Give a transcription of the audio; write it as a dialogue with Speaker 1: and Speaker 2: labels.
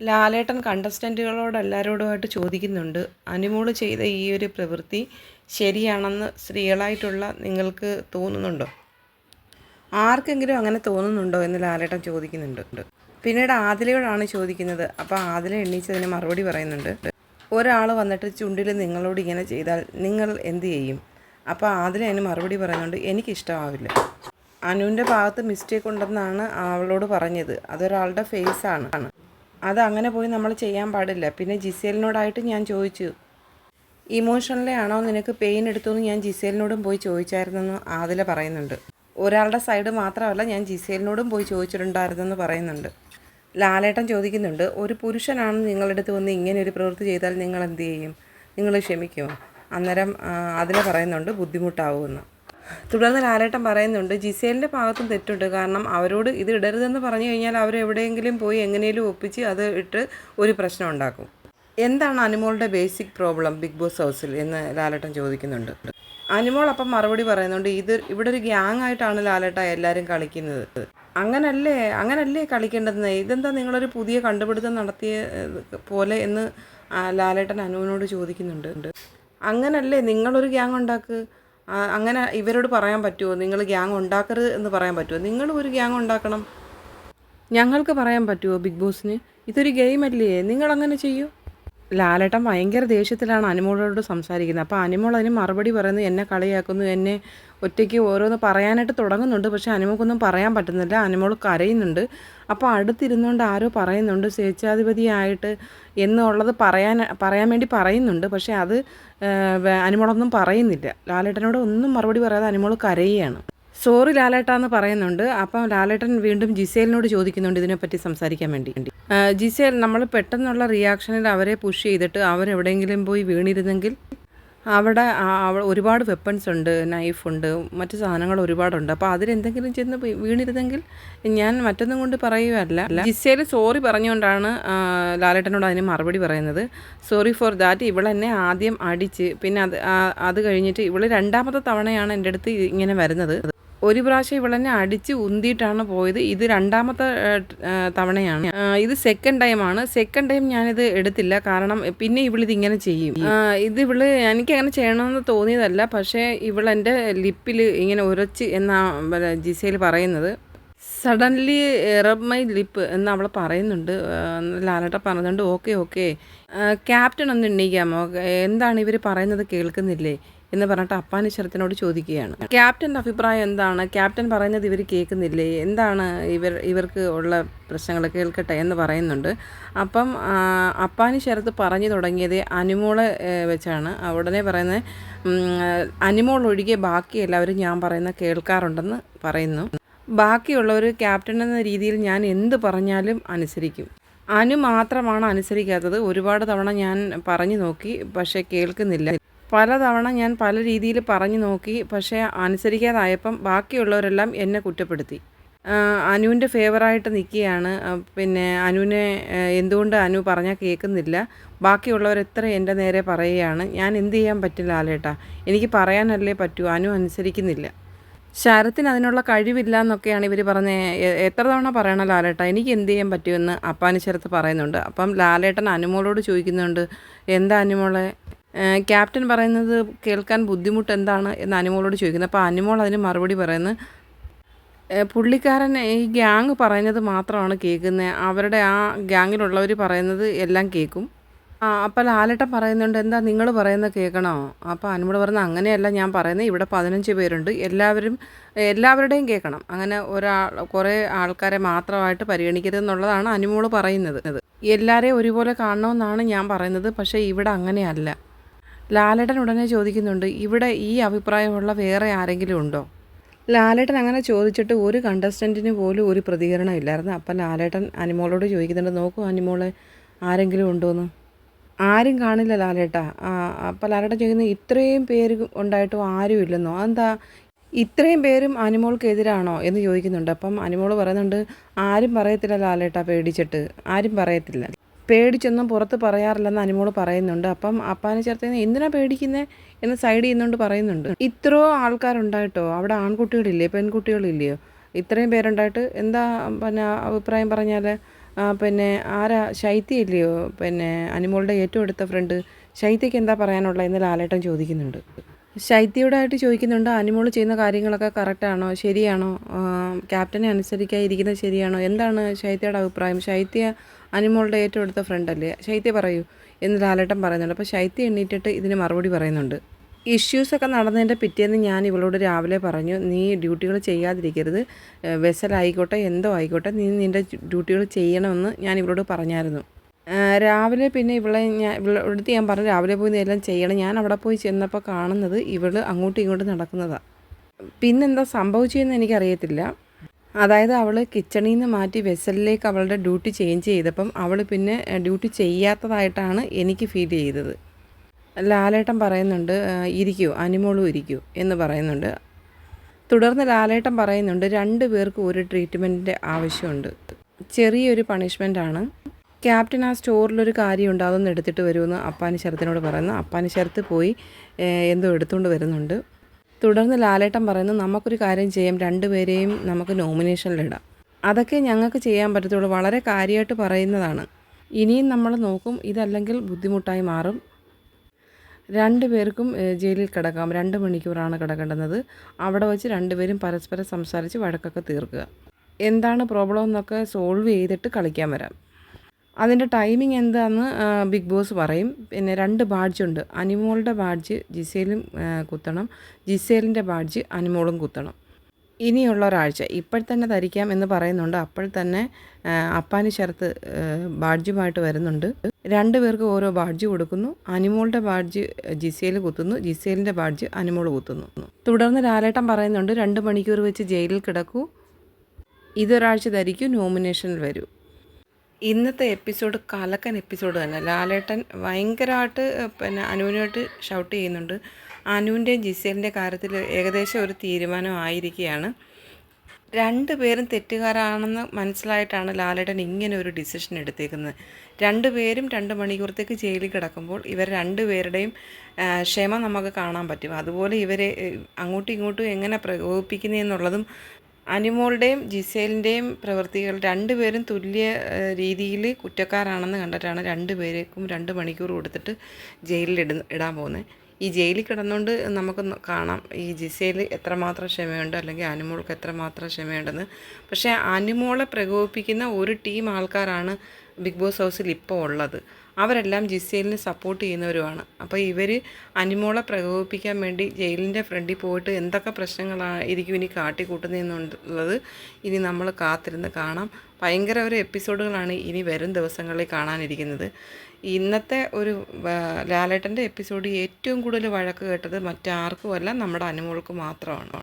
Speaker 1: ലാലേട്ടൻ കണ്ടസ്റ്റന്റുകളോട് എല്ലാവരോടുമായിട്ട് ചോദിക്കുന്നുണ്ട്. അനുമോൾ ചെയ്ത ഈ ഒരു പ്രവൃത്തി ശരിയാണെന്ന് സ്ത്രീകളായിട്ടുള്ള നിങ്ങൾക്ക് തോന്നുന്നുണ്ടോ? ആർക്കെങ്കിലും അങ്ങനെ തോന്നുന്നുണ്ടോ എന്ന് ലാലേട്ടൻ ചോദിക്കുന്നുണ്ട്. പിന്നീട് ആദിലയോടാണ് ചോദിക്കുന്നത്. അപ്പോൾ ആദില എണ്ണീച്ചതിന് മറുപടി പറയുന്നുണ്ട്. ഒരാൾ വന്നിട്ട് ചുണ്ടിൽ നിങ്ങളോട് ഇങ്ങനെ ചെയ്താൽ നിങ്ങൾ എന്ത് ചെയ്യും? അപ്പോൾ ആദില അതിന് മറുപടി പറയുന്നുണ്ട്. എനിക്കിഷ്ടമാവില്ല. അനുവിന്റെ ഭാഗത്ത് മിസ്റ്റേക്ക് ഉണ്ടെന്നാണ് അവളോട് പറഞ്ഞത്. അതൊരാളുടെ ഫേസാണ് അത് അങ്ങനെ പോയി നമ്മൾ ചെയ്യാൻ പാടില്ല. പിന്നെ ജിസേലിനോടായിട്ട് ഞാൻ ചോദിച്ചു ഇമോഷണലി ആണോ നിനക്ക് പെയിൻ എടുത്തു ഞാൻ ജിസേലിനോടും പോയി ചോദിച്ചായിരുന്നെന്ന് ആദില പറയുന്നുണ്ട്. ഒരാളുടെ സൈഡ് മാത്രമല്ല ഞാൻ ജിസേലിനോടും പോയി ചോദിച്ചിട്ടുണ്ടായിരുന്നെന്ന് പറയുന്നുണ്ട്. ലാലേട്ടൻ ചോദിക്കുന്നുണ്ട് ഒരു പുരുഷനാണ് നിങ്ങളെടുത്ത് വന്ന് ഇങ്ങനെ ഒരു പ്രവൃത്തി ചെയ്താൽ നിങ്ങൾ എന്ത് ചെയ്യും? നിങ്ങൾ ക്ഷമിക്കുമോ? അന്നേരം അതിലെ പറയുന്നുണ്ട് ബുദ്ധിമുട്ടാവുമെന്ന് തുടർന്ന് ലാലേട്ടൻ പറയുന്നുണ്ട് ജിസേലിന്റെ ഭാഗത്തും തെറ്റുണ്ട്. കാരണം അവരോട് ഇത് ഇടരുതെന്ന് പറഞ്ഞു കഴിഞ്ഞാൽ അവർ എവിടെയെങ്കിലും പോയി എങ്ങനെയും ഒപ്പിച്ച് അത് ഇട്ട് ഒരു പ്രശ്നം ഉണ്ടാക്കും. എന്താണ് അനുമോളുടെ ബേസിക് പ്രോബ്ലം ബിഗ് ബോസ് ഹൗസിൽ എന്ന് ലാലേട്ടൻ ചോദിക്കുന്നുണ്ട്. അനുമോൾ അപ്പം മറുപടി പറയുന്നുണ്ട് ഇത് ഇവിടെ ഒരു ഗ്യാങ് ആയിട്ടാണ് ലാലേട്ട എല്ലാവരും കളിക്കുന്നത്. അങ്ങനല്ലേ അങ്ങനല്ലേ കളിക്കേണ്ടതെന്ന്? ഇതെന്താ നിങ്ങളൊരു പുതിയ കണ്ടുപിടുത്തം നടത്തിയ പോലെ എന്ന് ലാലേട്ടൻ അനുവിനോട് ചോദിക്കുന്നുണ്ട്. അങ്ങനല്ലേ നിങ്ങളൊരു ഗ്യാങ് ഉണ്ടാക്ക്? ആ, അങ്ങനെ ഇവരോട് പറയാൻ പറ്റുമോ നിങ്ങൾ ഗ്യാങ് ഉണ്ടാക്കരുത് എന്ന് പറയാൻ പറ്റുമോ നിങ്ങൾ ഒരു ഗ്യാങ് ഉണ്ടാക്കണം. ഞങ്ങൾക്ക് പറയാൻ പറ്റുമോ ബിഗ് ബോസിന്? ഇതൊരു ഗെയിം അല്ലേ? നിങ്ങൾ അങ്ങനെ ചെയ്യൂ. ലാലേട്ടൻ ഭയങ്കര ദേഷ്യത്തിലാണ് അനുമോളോട് സംസാരിക്കുന്നത്. അപ്പോൾ അനുമോൾ അതിന് മറുപടി പറയുന്നു എന്നെ കളിയാക്കുന്നു എന്നെ ഒറ്റയ്ക്ക് ഓരോന്ന് പറയാനായിട്ട് തുടങ്ങുന്നുണ്ട് പക്ഷേ അനുമോൾക്കൊന്നും പറയാൻ പറ്റുന്നില്ല. അനുമോൾ കരയുന്നുണ്ട്. അപ്പോൾ അടുത്തിരുന്നുകൊണ്ട് ആരോ പറയുന്നുണ്ട് സ്വേച്ഛാധിപതിയായിട്ട് എന്നുള്ളത് പറയാൻ പറയാൻ വേണ്ടി പറയുന്നുണ്ട്. പക്ഷേ അത് അനുമോളൊന്നും പറയുന്നില്ല. ലാലേട്ടനോട് ഒന്നും മറുപടി പറയാതെ അനുമോൾ കരയുകയാണ്. സോറി ലാലേട്ടാന്ന് പറയുന്നുണ്ട്. അപ്പം ലാലേട്ടൻ വീണ്ടും ജിസേലിനോട് ചോദിക്കുന്നുണ്ട് ഇതിനെപ്പറ്റി സംസാരിക്കാൻ വേണ്ടി. ജിസേൽ നമ്മൾ പെട്ടെന്നുള്ള റിയാക്ഷനിൽ അവരെ പുഷ് ചെയ്തിട്ട് അവരെവിടെയെങ്കിലും പോയി വീണിരുന്നെങ്കിൽ അവിടെ ഒരുപാട് വെപ്പൺസ് ഉണ്ട് നൈഫുണ്ട് മറ്റു സാധനങ്ങൾ ഒരുപാടുണ്ട്. അപ്പോൾ അതിലെന്തെങ്കിലും ചെന്ന് വീണിരുന്നെങ്കിൽ ഞാൻ മറ്റൊന്നും കൊണ്ട് പറയുകയല്ല. ജിസേൽ സോറി പറഞ്ഞുകൊണ്ടാണ് ലാലേട്ടനോട് അതിന് മറുപടി പറയുന്നത്. സോറി ഫോർ ദാറ്റ് ഇവളെന്നെ ആദ്യം അടിച്ച് പിന്നെ അത് അത് കഴിഞ്ഞിട്ട് ഇവൾ രണ്ടാമത്തെ തവണയാണ് എന്റെ അടുത്ത് ഇങ്ങനെ വരുന്നത്. ഒരു പ്രാവശ്യം ഇവളെന്നെ അടിച്ച് ഉന്തിയിട്ടാണ് പോയത്. ഇത് രണ്ടാമത്തെ തവണയാണ്. ഇത് സെക്കൻഡ് ടൈം ആണ്. സെക്കൻഡ് ടൈം ഞാനിത് എടുത്തില്ല. കാരണം പിന്നെ ഇവളിത് ഇങ്ങനെ ചെയ്യും. ഇത് ഇവൾ എനിക്ക് അങ്ങനെ ചെയ്യണമെന്ന് തോന്നിയതല്ല. പക്ഷേ ഇവളെന്റെ ലിപ്പിൽ ഇങ്ങനെ ഉരച്ച് എന്നാ ജിസയിൽ പറയുന്നത്. സഡൻലി റബ് മൈ ലിപ്പ് എന്ന് അവൾ പറയുന്നുണ്ട്. ലാലട്ട പറഞ്ഞതുകൊണ്ട് ഓക്കെ ഓക്കെ ക്യാപ്റ്റൻ ഒന്ന് എണ്ണീക്കാമോ? എന്താണ് ഇവർ പറയുന്നത് കേൾക്കുന്നില്ലേ? എന്ന് പറഞ്ഞിട്ട് അപ്പാനി ശരത്തിനോട് ചോദിക്കുകയാണ്. ക്യാപ്റ്റന്റെ അഭിപ്രായം എന്താണ്? ക്യാപ്റ്റൻ പറയുന്നത് ഇവർ കേൾക്കുന്നില്ലേ? എന്താണ് ഇവർ ഇവർക്ക് ഉള്ള പ്രശ്നങ്ങൾ കേൾക്കട്ടെ എന്ന് പറയുന്നുണ്ട്. അപ്പം അപ്പാനി ശരത്ത് പറഞ്ഞു തുടങ്ങിയത് അനുമോളെ വെച്ചാണ്. ഉടനെ പറയുന്നത് അനുമോൾ ഒഴികെ ബാക്കി എല്ലാവരും ഞാൻ പറയുന്ന കേൾക്കാറുണ്ടെന്ന് പറയുന്നു. ബാക്കിയുള്ളവർ ക്യാപ്റ്റൻ എന്ന രീതിയിൽ ഞാൻ എന്ത് പറഞ്ഞാലും അനുസരിക്കും. അനു മാത്രമാണ് അനുസരിക്കാത്തത്. ഒരുപാട് തവണ ഞാൻ പറഞ്ഞു നോക്കി പക്ഷേ കേൾക്കുന്നില്ല. പലതവണ ഞാൻ പല രീതിയിൽ പറഞ്ഞു നോക്കി പക്ഷേ അനുസരിക്കാതായപ്പം ബാക്കിയുള്ളവരെല്ലാം എന്നെ കുറ്റപ്പെടുത്തി. അനുവിന്റെ ഫേവറായിട്ട് നിൽക്കുകയാണ്. പിന്നെ അനുവിനെ എന്തുകൊണ്ട് അനു പറഞ്ഞാൽ കേൾക്കുന്നില്ല. ബാക്കിയുള്ളവർ എത്ര എന്റെ നേരെ പറയുകയാണ്. ഞാൻ എന്ത് ചെയ്യാൻ പറ്റില്ല ആലേട്ടാ. എനിക്ക് പറയാനല്ലേ പറ്റൂ അനു അനുസരിക്കുന്നില്ല. ശരത്തിന് അതിനുള്ള കഴിവില്ല എന്നൊക്കെയാണ് ഇവർ പറഞ്ഞ എത്ര തവണ പറയണം ലാലേട്ട? എനിക്ക് എന്ത് ചെയ്യാൻ പറ്റുമെന്ന് അപ്പാനി ശരത്ത് പറയുന്നുണ്ട്. അപ്പം ലാലേട്ടൻ അനുമോളോട് ചോദിക്കുന്നുണ്ട് എന്താ അനുമോളെ? ക്യാപ്റ്റൻ പറയുന്നത് കേൾക്കാൻ ബുദ്ധിമുട്ട് എന്താണ് എന്ന് അനുമോളോട് ചോദിക്കുന്നത് അപ്പോൾ അനിമോൾ അതിന് മറുപടി പറയുന്നത് പുള്ളിക്കാരൻ ഈ ഗ്യാങ് പറയുന്നത് മാത്രമാണ് കേൾക്കുന്നത് അവരുടെ ആ ഗ്യാങ്ങിലുള്ളവർ പറയുന്നത് എല്ലാം കേൾക്കും. ആ അപ്പോൾ ലാലേട്ടൻ പറയുന്നുണ്ട് എന്താ നിങ്ങൾ പറയുന്നത് കേൾക്കണോ? അപ്പോൾ അനുമോട് പറയുന്നത് അങ്ങനെയല്ല ഞാൻ പറയുന്നത്. ഇവിടെ പതിനഞ്ച് പേരുണ്ട്. എല്ലാവരും എല്ലാവരുടെയും കേൾക്കണം. അങ്ങനെ ഒരാൾ കുറേ ആൾക്കാരെ മാത്രമായിട്ട് പരിഗണിക്കരുതെന്നുള്ളതാണ് അനുമോൾ പറയുന്നത്. എല്ലാവരെയും ഒരുപോലെ കാണണമെന്നാണ് ഞാൻ പറയുന്നത്. പക്ഷേ ഇവിടെ അങ്ങനെയല്ല. ലാലേട്ടൻ ഉടനെ ചോദിക്കുന്നുണ്ട് ഇവിടെ ഈ അഭിപ്രായമുള്ള വേറെ ആരെങ്കിലും ഉണ്ടോ? ലാലേട്ടൻ അങ്ങനെ ചോദിച്ചിട്ട് ഒരു കണ്ടസ്റ്റന്റിന് പോലും ഒരു പ്രതികരണം ഇല്ലായിരുന്നു. അപ്പം ലാലേട്ടൻ അനിമോളോട് ചോദിക്കുന്നുണ്ട് നോക്കൂ അനിമോളെ ആരെങ്കിലും ഉണ്ടോയെന്ന് ആരും കാണില്ല ലാലേട്ട. അപ്പം ലാലേട്ടൻ ചോദിക്കുന്നത് ഇത്രയും പേര് ഉണ്ടായിട്ടും? ആരും ഇല്ലെന്നോ? അതെന്താ ഇത്രയും പേരും അനിമോൾക്കെതിരാണോ? എന്ന് ചോദിക്കുന്നുണ്ട്. അപ്പം അനിമോൾ പറയുന്നുണ്ട് ആരും പറയത്തില്ല ലാലേട്ട പേടിച്ചിട്ട്. ആരും പറയത്തില്ല. പേടിച്ചൊന്നും പുറത്ത് പറയാറില്ലെന്ന് അനുമോൾ പറയുന്നുണ്ട്. അപ്പം അപ്പാനെ ചേർത്ത് എന്തിനാ പേടിക്കുന്നത് എന്ന് സൈഡ് ചെയ്യുന്നുണ്ട് പറയുന്നുണ്ട്. ഇത്രയോ ആൾക്കാരുണ്ടായിട്ടോ? അവിടെ ആൺകുട്ടികളില്ലേ പെൺകുട്ടികളില്ലയോ ഇത്രയും പേരുണ്ടായിട്ട് എന്താ പിന്നെ അഭിപ്രായം പറഞ്ഞാൽ പിന്നെ ആരാ? ശൈത്യ ഇല്ലയോ പിന്നെ അനുമോളുടെ ഏറ്റവും അടുത്ത ഫ്രണ്ട് ശൈത്യയ്ക്ക് എന്താ പറയാനുള്ള എന്ന് ലാലേട്ടൻ ചോദിക്കുന്നുണ്ട്. ശൈത്യയോടായിട്ട് ചോദിക്കുന്നുണ്ട് അനുമോൾ ചെയ്യുന്ന കാര്യങ്ങളൊക്കെ കറക്റ്റാണോ ശരിയാണോ? ക്യാപ്റ്റനെ അനുസരിക്കാതിരിക്കുന്നത് ശരിയാണോ? എന്താണ് ശൈത്യയുടെ അഭിപ്രായം? ശൈത്യ അനുമോളുടെ ഏറ്റവും അടുത്ത ഫ്രണ്ടല്ലേ ശൈത്യ പറയൂ. എന്ന് ലാലേട്ടൻ പറയുന്നുണ്ട്. അപ്പോൾ ശൈത്യ എണ്ണീറ്റിട്ട് ഇതിന് മറുപടി പറയുന്നുണ്ട്. ഇഷ്യൂസൊക്കെ നടന്നതിന്റെ പിറ്റേന്ന് ഞാൻ ഇവളോട് രാവിലെ പറഞ്ഞു നീ ഡ്യൂട്ടികൾ ചെയ്യാതിരിക്കരുത്. വെസലായിക്കോട്ടെ എന്തോ ആയിക്കോട്ടെ നീ നിന്റെ ഡ്യൂട്ടികൾ ചെയ്യണമെന്ന് ഞാൻ ഇവളോട് പറഞ്ഞായിരുന്നു. രാവിലെ പിന്നെ ഇവളെ ഞാൻ ഇവളടുത്ത് ഞാൻ പറഞ്ഞു രാവിലെ പോയി എല്ലാം ചെയ്യണം. ഞാൻ അവിടെ പോയി ചെന്നപ്പോൾ കാണുന്നത് ഇവൾ അങ്ങോട്ടും ഇങ്ങോട്ടും നടക്കുന്നതാണ് പിന്നെന്താ സംഭവിച്ചതെന്ന് എനിക്കറിയത്തില്ല. അതായത് അവൾ കിച്ചണിൽ നിന്ന് മാറ്റി വെസലിലേക്ക് അവളുടെ ഡ്യൂട്ടി ചേഞ്ച് ചെയ്തപ്പം അവൾ പിന്നെ ഡ്യൂട്ടി ചെയ്യാത്തതായിട്ടാണ് എനിക്ക് ഫീൽ ചെയ്തത്. ലാലേട്ടൻ പറയുന്നുണ്ട് "ആ, ഇരിക്കൂ അനിമോളും ഇരിക്കൂ എന്ന് പറയുന്നുണ്ട്. തുടർന്ന് ലാലേട്ടൻ പറയുന്നുണ്ട് രണ്ട് പേർക്കും ഒരു ട്രീറ്റ്മെന്റിന്റെ ആവശ്യമുണ്ട്. ചെറിയൊരു പണിഷ്മെന്റാണ് ക്യാപ്റ്റൻ ആ സ്റ്റോറിലൊരു കാര്യമുണ്ട് അതൊന്ന് എടുത്തിട്ട് വരുമെന്ന് അപ്പാനി ശരത്തിനോട് പറയുന്നു. അപ്പാനി ശരത്ത് പോയി എന്തോ എടുത്തുകൊണ്ട് വരുന്നുണ്ട്. തുടർന്ന് ലാലേട്ടൻ പറയുന്നു നമുക്കൊരു കാര്യം ചെയ്യാം രണ്ടുപേരെയും നമുക്ക് നോമിനേഷനിലിടാം അതൊക്കെ ഞങ്ങൾക്ക് ചെയ്യാൻ പറ്റത്തുള്ളൂ വളരെ കാര്യമായിട്ട് പറയുന്നതാണ്. ഇനിയും നമ്മൾ നോക്കും ഇതല്ലെങ്കിൽ ബുദ്ധിമുട്ടായി മാറും. രണ്ടുപേർക്കും ജയിലിൽ കിടക്കാം രണ്ട് മണിക്കൂറാണ് കിടക്കേണ്ടത് അവിടെ വെച്ച് രണ്ടുപേരും പരസ്പരം സംസാരിച്ച് വഴക്കൊക്കെ തീർക്കുക. എന്താണ് പ്രോബ്ലം എന്നൊക്കെ സോൾവ് ചെയ്തിട്ട് കളിക്കാൻ വരാം. അതിന്റെ ടൈമിംഗ് എന്താന്ന് ബിഗ് ബോസ് പറയും. പിന്നെ രണ്ട് ബാഡ്ജുണ്ട് അനിമോളുടെ ബാഡ്ജ് ജിസേലും കുത്തണം. ജിസേലിന്റെ ബാഡ്ജ് അനിമോളും കുത്തണം. ഇനിയുള്ള ഒരാഴ്ച. ഇപ്പോൾ തന്നെ ധരിക്കാം എന്ന് പറയുന്നുണ്ട്. അപ്പോൾ തന്നെ അപ്പാനി ശരത്ത് ബാഡ്ജുമായിട്ട് വരുന്നുണ്ട്. രണ്ട് പേർക്ക് ഓരോ ബാഡ്ജ് കൊടുക്കുന്നു. അനിമോളുടെ ബാഡ്ജ് ജിസേൽ കുത്തുന്നു. ജിസേലിന്റെ ബാഡ്ജ് അനിമോൾ കുത്തുന്നു. തുടർന്ന് ലാലേട്ടൻ പറയുന്നുണ്ട് രണ്ട് മണിക്കൂർ വെച്ച് ജയിലിൽ കിടക്കൂ. ഇതൊരാഴ്ച ധരിക്കൂ. നോമിനേഷനിൽ വരൂ. ഇന്നത്തെ എപ്പിസോഡ് കലക്കൻ എപ്പിസോഡ് തന്നെ. ലാലേട്ടൻ ഭയങ്കരമായിട്ട് പിന്നെ അനുവിനായിട്ട് ഷൗട്ട് ചെയ്യുന്നുണ്ട്. അനുവിന്റെയും ജിസേലിന്റെ കാര്യത്തിൽ ഏകദേശം ഒരു തീരുമാനം ആയിരിക്കുകയാണ്. രണ്ട് പേരും തെറ്റുകാരാണെന്ന് മനസ്സിലായിട്ടാണ് ലാലേട്ടൻ ഇങ്ങനെ ഒരു ഡിസിഷൻ എടുത്തേക്കുന്നത്. രണ്ട് പേരും രണ്ട് മണിക്കൂറത്തേക്ക് ജയിലിൽ കിടക്കുമ്പോൾ ഇവർ രണ്ടുപേരുടെയും ക്ഷമ നമുക്ക് കാണാൻ പറ്റും. അതുപോലെ ഇവരെ അങ്ങോട്ടും ഇങ്ങോട്ടും എങ്ങനെ പ്രകോപിപ്പിക്കുന്നതെന്നുള്ളതും അനിമോളുടെയും ജിസേലിന്റെയും പ്രവൃത്തികൾ രണ്ടുപേരും തുല്യ രീതിയിൽ കുറ്റക്കാരാണെന്ന് കണ്ടിട്ടാണ് രണ്ടുപേരേക്കും രണ്ട് മണിക്കൂർ കൊടുത്തിട്ട് ജയിലിൽ ഇട ഇടാൻ പോകുന്നത്. ഈ ജയിലിൽ കിടന്നുകൊണ്ട് നമുക്ക് കാണാം. ഈ ജിസയിൽ എത്രമാത്രം ക്ഷമയുണ്ട് അല്ലെങ്കിൽ അനിമോൾക്ക് എത്രമാത്രം ക്ഷമയുണ്ടെന്ന്. പക്ഷേ അനിമോളെ പ്രകോപിപ്പിക്കുന്ന ഒരു ടീം ആൾക്കാരാണ് ബിഗ് ബോസ് ഹൗസിൽ ഇപ്പോൾ ഉള്ളത്. അവരെല്ലാം ജിസേലിന് സപ്പോർട്ട് ചെയ്യുന്നവരുമാണ്. അപ്പോൾ ഇവർ അനിമോളെ പ്രകോപിപ്പിക്കാൻ വേണ്ടി ജയിലിന്റെ ഫ്രണ്ടിൽ പോയിട്ട് എന്തൊക്കെ പ്രശ്നങ്ങളായിരിക്കും ഇനി കാട്ടിക്കൂട്ടുന്നതെന്നുള്ളത് ഇനി നമ്മൾ കാത്തിരുന്ന് കാണാം. ഭയങ്കര ഒരു എപ്പിസോഡുകളാണ് ഇനി വരും ദിവസങ്ങളിൽ കാണാനിരിക്കുന്നത്. ഇന്നത്തെ ഒരു ലാലേട്ടന്റെ എപ്പിസോഡ് ഏറ്റവും കൂടുതൽ വഴക്ക് കേട്ടത് മറ്റാർക്കുമല്ല നമ്മുടെ അനുമോൾക്ക് മാത്രമാണ്.